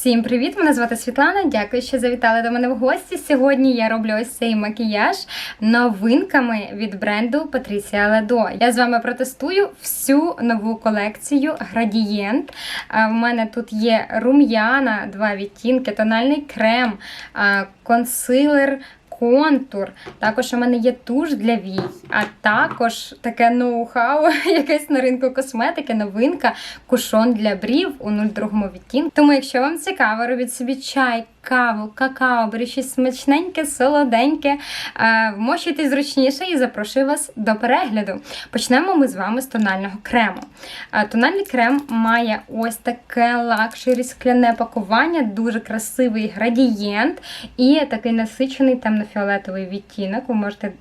Всім привіт! Мене звати Світлана. Дякую, що завітали до мене в гості. Сьогодні я роблю ось цей макіяж новинками від бренду Patricia Ledo. Я з вами протестую всю нову колекцію Градієнт. В мене тут є рум'яна, два відтінки, тональний крем, консилер. Контур, також у мене є туш для вій, а також таке ноу-хау, якесь на ринку косметики, новинка, кушон для брів у 02 відтінку. Тому, якщо вам цікаво, робіть собі чай, каву, какао, беріть щось смачненьке, солоденьке, е, вмощуйте зручніше і запрошую вас до перегляду. Почнемо ми з вами з тонального крему. Е, Тональний крем має ось таке лакшері скляне пакування, дуже красивий градієнт і такий насичений темно-фіолетовий відтінок. Ви можете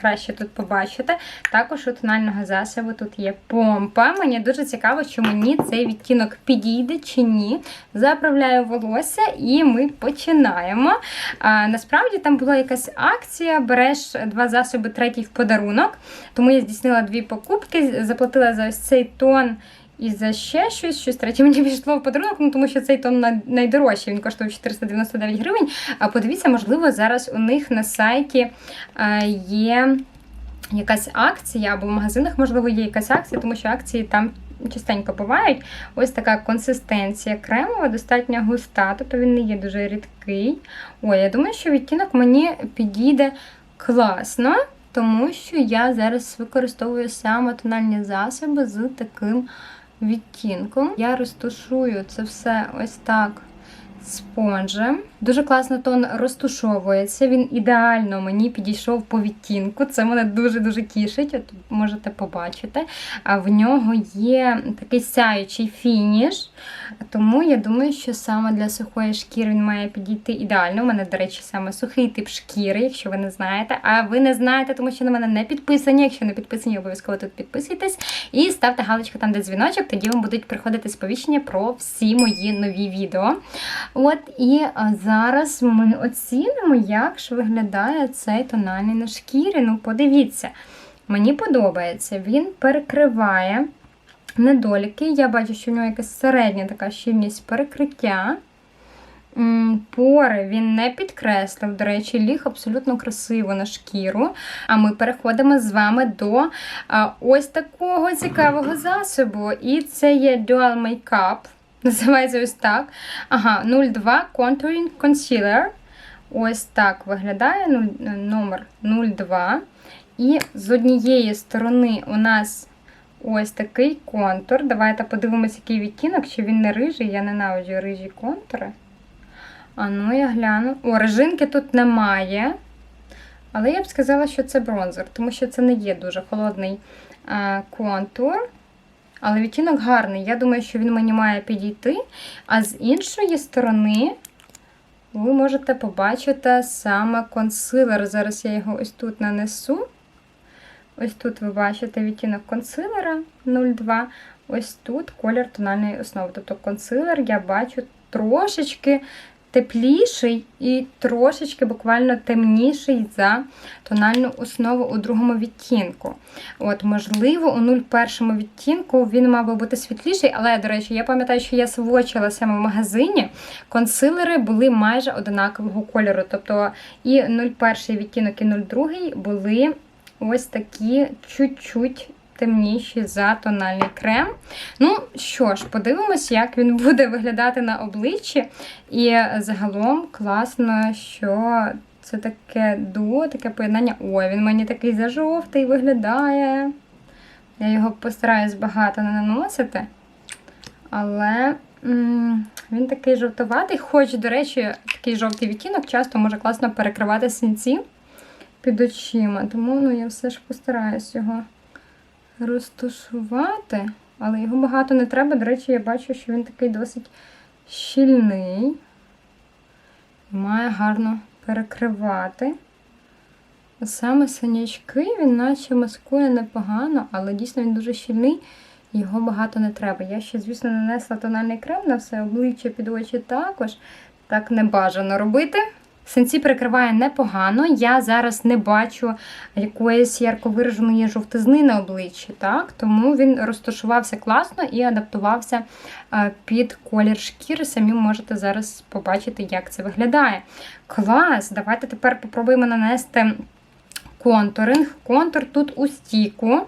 краще тут побачити. Також у тонального засобу тут є помпа. Мені дуже цікаво, чи мені цей відтінок підійде чи ні. Заправляю волосся і ми починаємо. А, насправді там була якась акція, береш два засоби, третій в подарунок. Тому я здійснила дві покупки, заплатила за ось цей тон. І за ще щось, щось третє мені пішло в подарунок, ну тому що цей тон найдорожчий, він коштує 499 гривень. А подивіться, можливо, зараз у них на сайті е, є якась акція, або в магазинах, можливо, є якась акція, тому що акції там частенько бувають. Ось така консистенція кремова, достатньо густа, тобто він не є дуже рідкий. Ой, я думаю, що відтінок мені підійде класно. Тому що я зараз використовую саме тональні засоби з таким відтінком. Я розтушую це все ось так спонжем. Дуже класно тон розтушовується. Він ідеально мені підійшов по відтінку. Це мене дуже-дуже тішить. От можете побачити. А в нього є такий сяючий фініш. Тому я думаю, що саме для сухої шкіри він має підійти ідеально. У мене, до речі, саме сухий тип шкіри, якщо ви не знаєте. А ви не знаєте, тому що на мене не підписані. Якщо не підписані, обов'язково тут підписуйтесь. І ставте галочку там, де дзвіночок, тоді вам будуть приходити сповіщення про всі мої нові відео. От і а, зараз ми оцінимо, як ж виглядає цей тональний на шкірі. Ну, подивіться, мені подобається, він перекриває недоліки. Я бачу, що в нього якась середня така щільність перекриття. Пори він не підкреслив, до речі, ліг абсолютно красиво на шкіру. А ми переходимо з вами до ось такого цікавого засобу. І це є Dual Makeup. Називається ось так. Ага, 02 Contouring Concealer. Ось так виглядає номер 02. І з однієї сторони у нас ось такий контур. Давайте подивимось, який відтінок, чи він не рижий. Я ненавиджу рижі контури. А ну я гляну. О, режинки тут немає. Але я б сказала, що це бронзер, тому що це не є дуже холодний е, контур. Але відтінок гарний. Я думаю, що він мені має підійти. А з іншої сторони ви можете побачити саме консилер. Зараз я його ось тут нанесу. Ось тут ви бачите відтінок консилера 02. Ось тут колір тональної основи. Тобто консилер я бачу трошечки тепліший і трошечки буквально темніший за тональну основу у другому відтінку. От, можливо, у 01 відтінку він мав би бути світліший, але, до речі, я пам'ятаю, що я свочила саме в магазині. Консилери були майже одинакового кольору. Тобто і 01 відтінок, і 02 були ось такі чуть-чуть темніші за тональний крем. Ну що ж, подивимось, як він буде виглядати на обличчі. І загалом класно, що це таке дуо, таке поєднання. Ой, він мені такий зажовтий виглядає. Я його постараюсь багато не наносити. Але він такий жовтуватий, хоч, до речі, такий жовтий відтінок часто може класно перекривати синці під очима. Тому ну, я все ж постараюсь його розташувати. Але його багато не треба. До речі, я бачу, що він такий досить щільний. Має гарно перекривати. Саме синячки він наче маскує непогано, але дійсно він дуже щільний, його багато не треба. Я ще, звісно, нанесла тональний крем на все обличчя під очі також. Так не бажано робити. Сенсі перекриває непогано. Я зараз не бачу якоїсь ярко вираженої жовтизни на обличчі, так? тому він розташувався класно і адаптувався е, під колір шкіри. Самі можете зараз побачити, як це виглядає. Клас! Давайте тепер попробуємо нанести. Контуринг. Контур тут у стійку.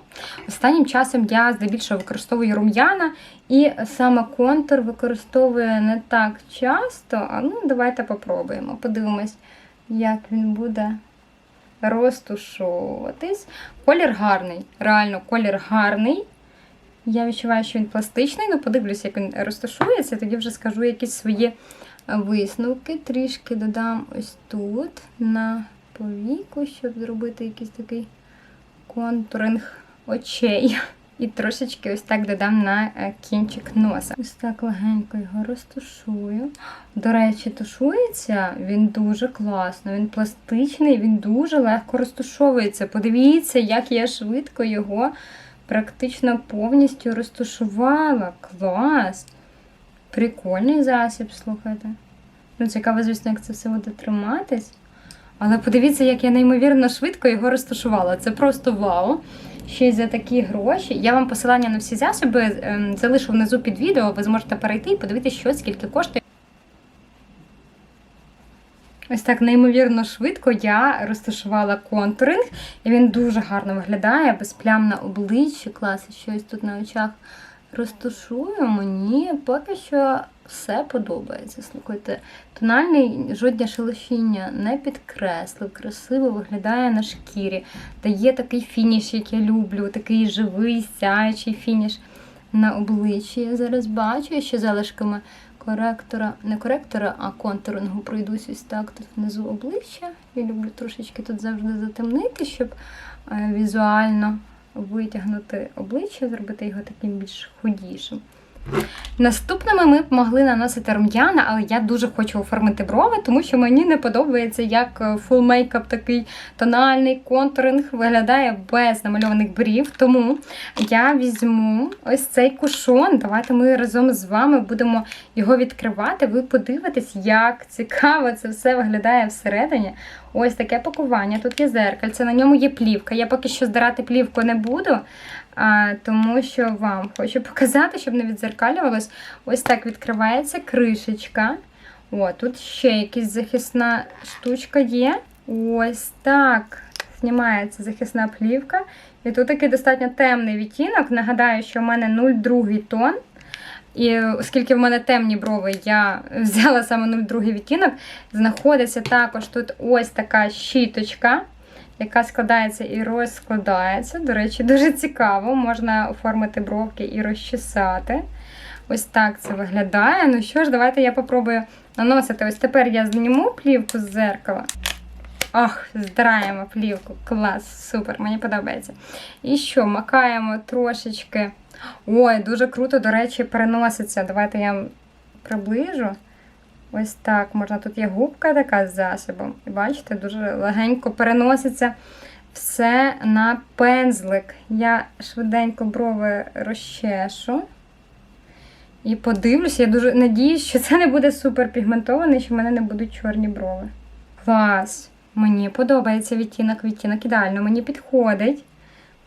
Останнім часом я здебільшого використовую рум'яна, і саме контур використовую не так часто. А ну, давайте попробуємо. Подивимось, як він буде розтушовуватись. Колір гарний. Реально, колір гарний. Я відчуваю, що він пластичний, ну подивлюся, як він розташується, тоді вже скажу якісь свої висновки. Трішки додам ось тут на повіку, щоб зробити якийсь такий контуринг очей. І трошечки ось так додам на е, кінчик носа. Ось так легенько його розтушую. До речі, тушується він дуже класно, він пластичний, він дуже легко розтушовується. Подивіться, як я швидко його практично повністю розтушувала. Клас! Прикольний засіб, слухайте. Ну, цікаво, звісно, як це все буде триматись. Але подивіться, як я неймовірно швидко його розташувала. Це просто вау. Ще й за такі гроші. Я вам посилання на всі засоби ем, залишу внизу під відео. Ви зможете перейти і подивитися, що скільки коштує. Ось так неймовірно швидко я розташувала контуринг, і він дуже гарно виглядає, без плям на обличчі. Клас, щось тут на очах розташую. Мені поки що все подобається. Слухайте, тональний жодня шелушіння не підкреслив, красиво виглядає на шкірі. Дає такий фініш, як я люблю, такий живий, сяючий фініш на обличчі. Я зараз бачу я ще залишками коректора, не коректора, а контурингу пройдусь ось так тут внизу обличчя. Я люблю трошечки тут завжди затемнити, щоб е, візуально витягнути обличчя, зробити його таким більш худішим. Наступними ми б могли наносити рум'яна, але я дуже хочу оформити брови, тому що мені не подобається, як фул мейкап такий тональний контуринг виглядає без намальованих брів. Тому я візьму ось цей кушон. Давайте ми разом з вами будемо його відкривати. Ви подивитесь, як цікаво це все виглядає всередині. Ось таке пакування. Тут є зеркальце, на ньому є плівка. Я поки що здирати плівку не буду, тому що вам хочу показати, щоб не відзеркалювалось. Ось так відкривається кришечка. О, тут ще якась захисна штучка є. Ось так. Знімається захисна плівка. І тут такий достатньо темний відтінок. Нагадаю, що в мене 0,2 тон. І оскільки в мене темні брови, я взяла саме 02 відтінок. Знаходиться також тут ось така щіточка, яка складається і розкладається. До речі, дуже цікаво. Можна оформити бровки і розчесати. Ось так це виглядає. Ну що ж, давайте я попробую наносити. Ось тепер я зніму плівку з зеркала. Ах, здираємо плівку. Клас, супер, мені подобається. І що, макаємо трошечки. Ой, дуже круто, до речі, переноситься. Давайте я приближу. Ось так. Можна тут є губка така з засобом. І бачите, дуже легенько переноситься все на пензлик. Я швиденько брови розчешу. І подивлюся, я дуже надіюсь, що це не буде супер пігментований, що в мене не будуть чорні брови. Клас! Мені подобається відтінок, відтінок ідеально, мені підходить.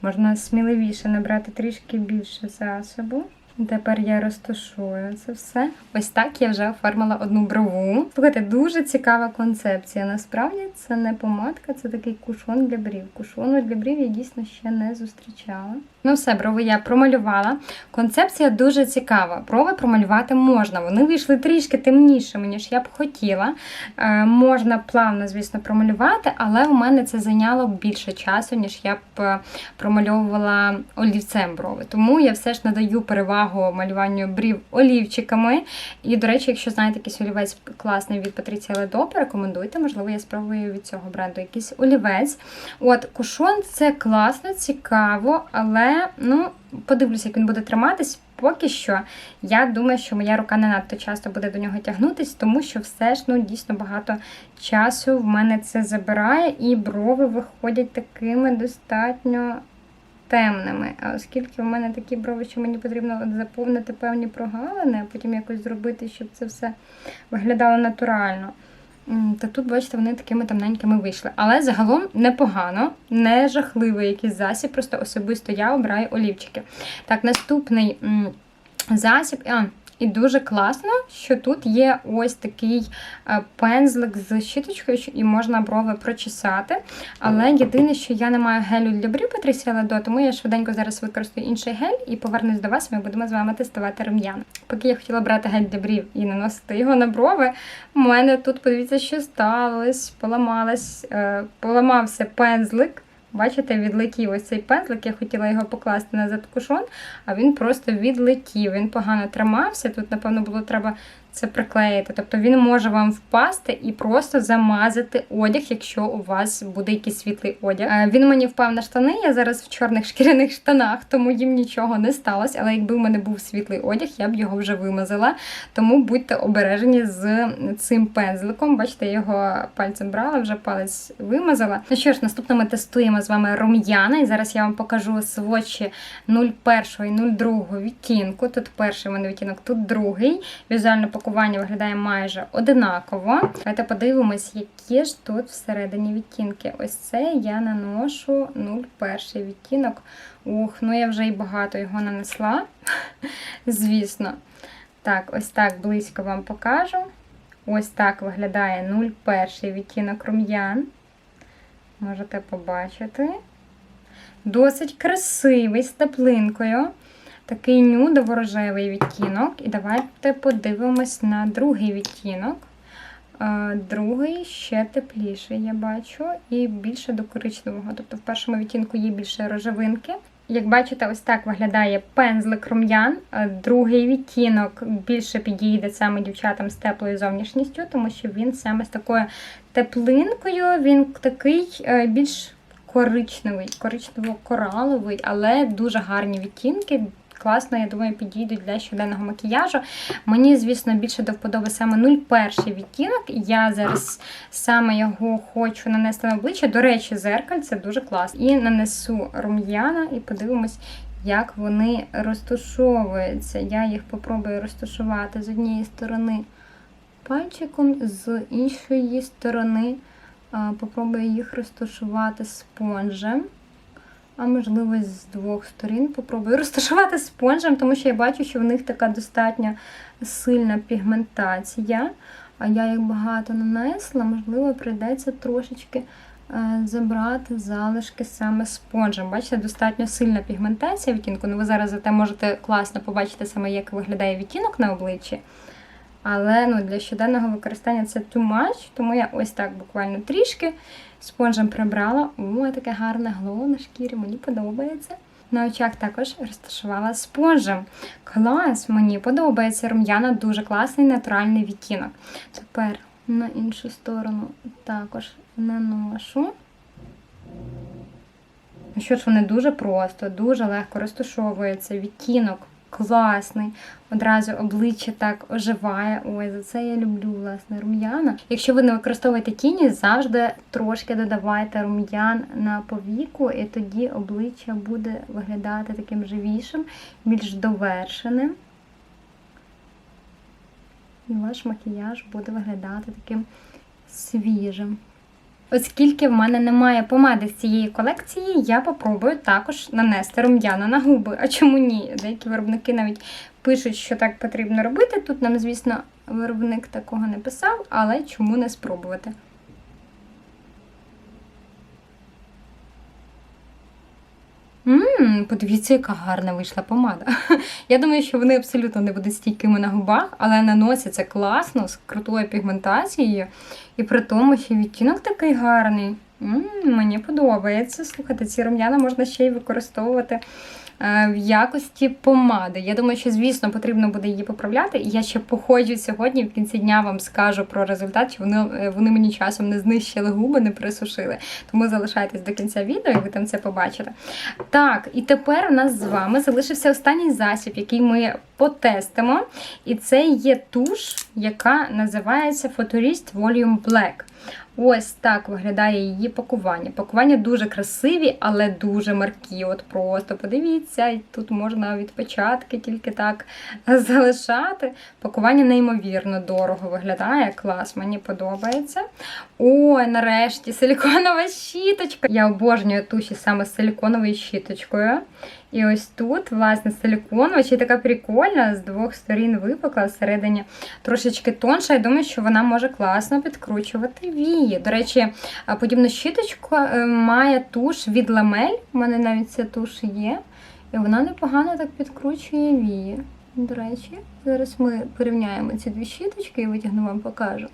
Можна сміливіше набрати трішки більше засобу. Тепер я розташую це все. Ось так я вже оформила одну брову. Слухайте, дуже цікава концепція. Насправді це не помадка, це такий кушон для брів. Кушону для брів я дійсно ще не зустрічала. Ну, все, брови я промалювала. Концепція дуже цікава. Брови промалювати можна. Вони вийшли трішки темнішими, ніж я б хотіла. Е, можна плавно, звісно, промалювати, але у мене це зайняло більше часу, ніж я б е, промальовувала олівцем брови. Тому я все ж надаю перевагу малюванню брів олівчиками. І, до речі, якщо знаєте якийсь олівець класний від Патріція Ледо, порекомендуйте, можливо, я спробую від цього бренду якийсь олівець. От, кушон це класно, цікаво, але ну, подивлюся, як він буде триматись. Поки що, я думаю, що моя рука не надто часто буде до нього тягнутись, тому що все ж ну, дійсно багато часу в мене це забирає, і брови виходять такими достатньо темними. А оскільки в мене такі брови, що мені потрібно заповнити певні прогалини, а потім якось зробити, щоб це все виглядало натурально. Та тут, бачите, вони такими темненькими вийшли. Але загалом непогано, не жахливий якийсь засіб, просто особисто я обираю олівчики. Так, наступний засіб. І дуже класно, що тут є ось такий е, пензлик з щіточкою, і можна брови прочесати. Але єдине, що я не маю гелю для брів Патрісія Ледо, тому я швиденько зараз використаю інший гель і повернусь до вас. Ми будемо з вами тестувати рум'яна. Поки я хотіла брати гель для брів і наносити його на брови, у мене тут подивіться, що сталося, поламалось, е, поламався пензлик. Бачите, відлетів ось цей пензлик, я хотіла його покласти назад кушон, а він просто відлетів. Він погано тримався. Тут, напевно, було треба це приклеїти. Тобто він може вам впасти і просто замазати одяг, якщо у вас буде якийсь світлий одяг. Е, Він мені впав на штани. Я зараз в чорних шкіряних штанах, тому їм нічого не сталося. Але якби в мене був світлий одяг, я б його вже вимазала. Тому будьте обережені з цим пензликом. Бачите, я його пальцем брала, вже палець вимазала. Ну що ж, наступно ми тестуємо з вами рум'яна. І зараз я вам покажу свочі 01 і 02 відтінку. Тут перший у мене відтінок, тут другий. Візуальне пакування виглядає майже одинаково. Давайте подивимось, які ж тут всередині відтінки. Ось це я наношу 01 відтінок. Ух, ну я вже і багато його нанесла, звісно. Так, ось так близько вам покажу. Ось так виглядає 01 відтінок рум'ян. Можете побачити. Досить красивий з теплинкою. Такий нюдово-рожевий відтінок. І давайте подивимось на другий відтінок. Е, Другий ще тепліший, я бачу, і більше до коричневого. Тобто в першому відтінку є більше рожевинки. Як бачите, ось так виглядає пензлик рум'ян. Е, Другий відтінок більше підійде саме дівчатам з теплою зовнішністю, тому що він саме з такою теплинкою, він такий е, більш коричневий, коричнево-кораловий, але дуже гарні відтінки. Класно, я думаю, підійдуть для щоденного макіяжу. Мені, звісно, більше до вподоби саме 01 відтінок. Я зараз саме його хочу нанести на обличчя. До речі, зеркальце дуже класно. І нанесу рум'яна і подивимось, як вони розташовуються. Я їх попробую розташувати з однієї сторони пальчиком, з іншої сторони попробую їх розташувати спонжем. А можливо, з двох сторін попробую розташувати спонжем, тому що я бачу, що в них така достатньо сильна пігментація. А я їх багато нанесла, можливо, прийдеться трошечки е, забрати залишки саме спонжем. Бачите, достатньо сильна пігментація відтінку. Ну, ви зараз зате можете класно побачити саме, як виглядає відтінок на обличчі. Але ну, для щоденного використання це too much, тому я ось так буквально трішки спонжем прибрала. О, таке гарне гло на шкірі, мені подобається. На очах також розташувала спонжем. Клас, мені подобається рум'яна, дуже класний натуральний відтінок. Тепер на іншу сторону також наношу. Ну що ж, вони дуже просто, дуже легко розташовуються. Відтінок класний. Одразу обличчя так оживає. Ой, за це я люблю, власне, рум'яна. Якщо ви не використовуєте тіні, завжди трошки додавайте рум'ян на повіку, і тоді обличчя буде виглядати таким живішим, більш довершеним. І ваш макіяж буде виглядати таким свіжим. Оскільки в мене немає помади з цієї колекції, я попробую також нанести рум'яна на губи. А чому ні? Деякі виробники навіть пишуть, що так потрібно робити. Тут нам, звісно, виробник такого не писав, але чому не спробувати? Ммм, подивіться, яка гарна вийшла помада. Я думаю, що вони абсолютно не будуть стійкими на губах, але наносяться класно, з крутою пігментацією. І при тому, що відтінок такий гарний. М, мені подобається. Слухайте, ці рум'яна можна ще й використовувати в якості помади. Я думаю, що, звісно, потрібно буде її поправляти. І я ще походжу сьогодні, в кінці дня вам скажу про результат, чи вони, е, вони мені часом не знищили губи, не присушили. Тому залишайтесь до кінця відео, і ви там це побачите. Так, і тепер у нас з вами залишився останній засіб, який ми потестимо. І це є туш, яка називається Futurist Volume Black. Ось так виглядає її пакування. Пакування дуже красиві, але дуже маркі. От просто подивіться, і тут можна від початки тільки так залишати. Пакування неймовірно дорого виглядає. Клас, мені подобається. Ой, нарешті силіконова щіточка. Я обожнюю туші саме з силіконовою щіточкою. І ось тут, власне, силіконова, ще така прикольна, з двох сторін випукла, всередині трошечки тонша. Я думаю, що вона може класно підкручувати вії. До речі, подібну щіточку е, має туш від ламель. У мене навіть ця туш є. І вона непогано так підкручує вії. До речі, зараз ми порівняємо ці дві щіточки і витягну вам покажу.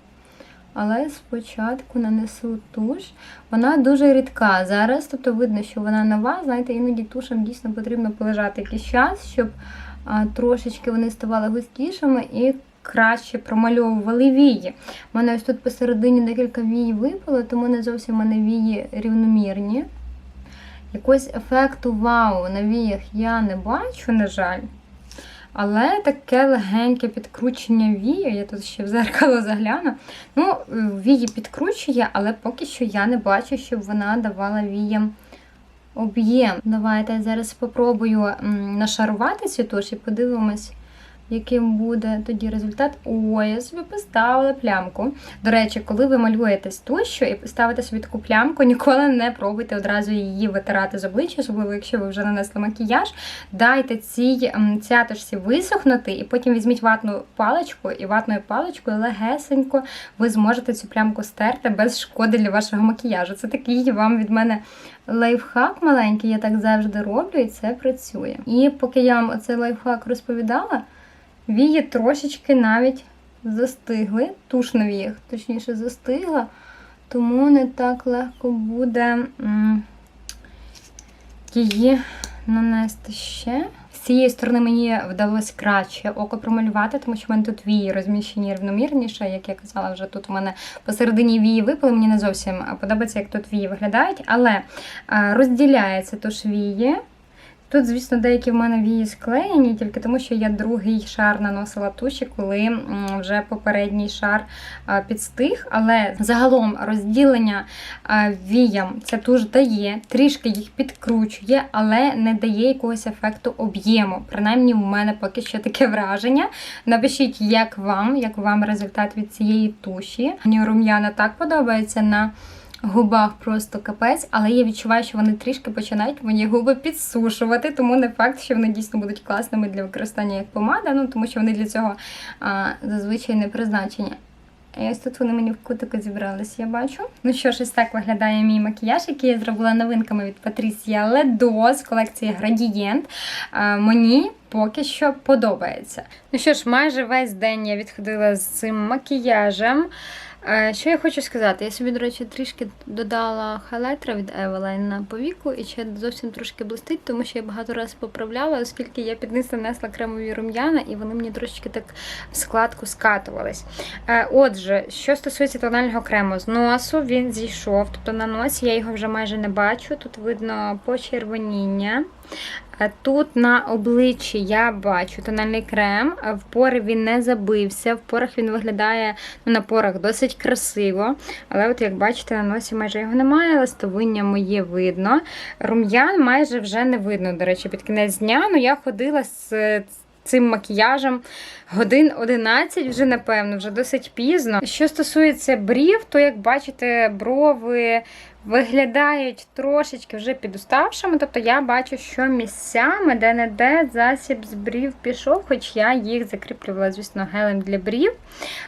Але спочатку нанесу туш. Вона дуже рідка зараз, тобто видно, що вона нова. Знаєте, іноді тушам дійсно потрібно полежати якийсь час, щоб а, трошечки вони ставали густішими і краще промальовували вії. У мене ось тут посередині декілька вій випало, тому не зовсім у мене вії рівномірні. Якогось ефекту вау на віях я не бачу, на жаль. Але таке легеньке підкручення вії, я тут ще в зеркало загляну. Ну, вії підкручує, але поки що я не бачу, щоб вона давала віям об'єм. Давайте я зараз спробую нашарувати цю туш і подивимось, яким буде тоді результат. Ой, я собі поставила плямку. До речі, коли ви малюєте з тушю і ставите собі таку плямку, ніколи не пробуйте одразу її витирати з обличчя, особливо якщо ви вже нанесли макіяж. Дайте цій цяточці висохнути, і потім візьміть ватну паличку, і ватною паличкою легесенько ви зможете цю плямку стерти без шкоди для вашого макіяжу. Це такий вам від мене лайфхак маленький, я так завжди роблю, і це працює. І поки я вам оцей лайфхак розповідала, вії трошечки навіть застигли, туш на віях, точніше, застигла, тому не так легко буде її нанести ще. З цієї сторони мені вдалося краще око промалювати, тому що в мене тут вії розміщені рівномірніше. Як я казала, вже тут у мене посередині вії випали. Мені не зовсім подобається, як тут вії виглядають, але е, розділяється тож вії. Тут, звісно, деякі в мене вії склеєні, тільки тому, що я другий шар наносила туші, коли вже попередній шар підстиг. Але загалом розділення віям це туш дає, трішки їх підкручує, але не дає якогось ефекту об'єму. Принаймні, у мене поки що таке враження. Напишіть, як вам, як вам результат від цієї туші. Мені рум'яна так подобається на губах просто капець, але я відчуваю, що вони трішки починають мої губи підсушувати, тому не факт, що вони дійсно будуть класними для використання як помада, ну тому що вони для цього а, зазвичай не призначені. І ось тут вони мені в кутику зібрались, я бачу. Ну що ж, ось так виглядає мій макіяж, який я зробила новинками від Патрісія Ледо з колекції Градієнт. Мені поки що подобається. Ну що ж, майже весь день я відходила з цим макіяжем. Е, Що я хочу сказати? Я собі, до речі, трішки додала хайлайтера від Eveline на повіку і ще зовсім трошки блистить, тому що я багато разів поправляла, оскільки я під низ нанесла кремові рум'яна, і вони мені трошечки так в складку скатувались. Е, Отже, що стосується тонального крему, з носу він зійшов, тобто на носі я його вже майже не бачу. Тут видно почервоніння. Е, Тут на обличчі я бачу тональний крем, е, в пори він не забився, в порах він виглядає ну, на порах досить красиво. Але, от як бачите, на носі майже його немає, листовиння моє видно. Рум'ян майже вже не видно, до речі, під кінець дня. Ну, я ходила з цим макіяжем годин 11 вже, напевно, вже досить пізно. Що стосується брів, то, як бачите, брови виглядають трошечки вже підуставшими. Тобто я бачу, що місцями, де-не-де засіб з брів пішов, хоч я їх закріплювала, звісно, гелем для брів.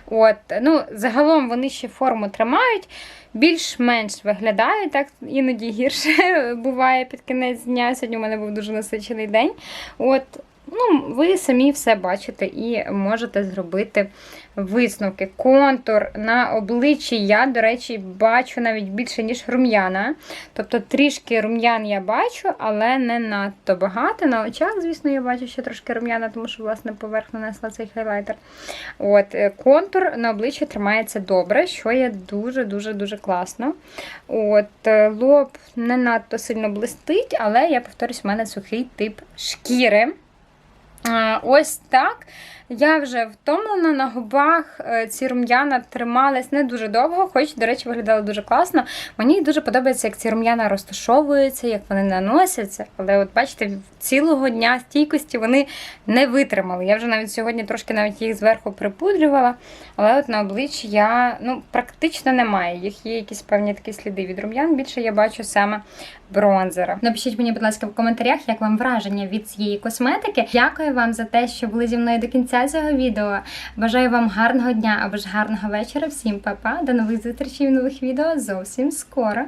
От, ну, Загалом вони ще форму тримають. Більш-менш виглядають, так іноді гірше буває під кінець дня. Сьогодні у мене був дуже насичений день. От, ну, Ви самі все бачите і можете зробити висновки. Контур на обличчі я, до речі, бачу навіть більше, ніж рум'яна. Тобто трішки рум'ян я бачу, але не надто багато. На очах, звісно, я бачу ще трошки рум'яна, тому що, власне, поверх нанесла цей хайлайтер. От, е, Контур на обличчі тримається добре, що є дуже-дуже-дуже класно. От, е, Лоб не надто сильно блистить, але я повторюсь, у мене сухий тип шкіри. Ось так. Я вже втомлена на губах. е, Ці рум'яна тримались не дуже довго, хоч, до речі, виглядали дуже класно. Мені дуже подобається, як ці рум'яна розташовуються, як вони наносяться. Але, от бачите, цілого дня стійкості вони не витримали. Я вже навіть сьогодні трошки навіть їх зверху припудрювала, але от на обличчі я ну, практично немає. Їх є якісь певні такі сліди від рум'ян. Більше я бачу саме бронзера. Напишіть мені, будь ласка, в коментарях, як вам враження від цієї косметики. Дякую вам за те, що були зі мною до цього відео. Бажаю вам гарного дня або ж гарного вечора. Всім па-па, До нових зустрічей в нових відео зовсім скоро.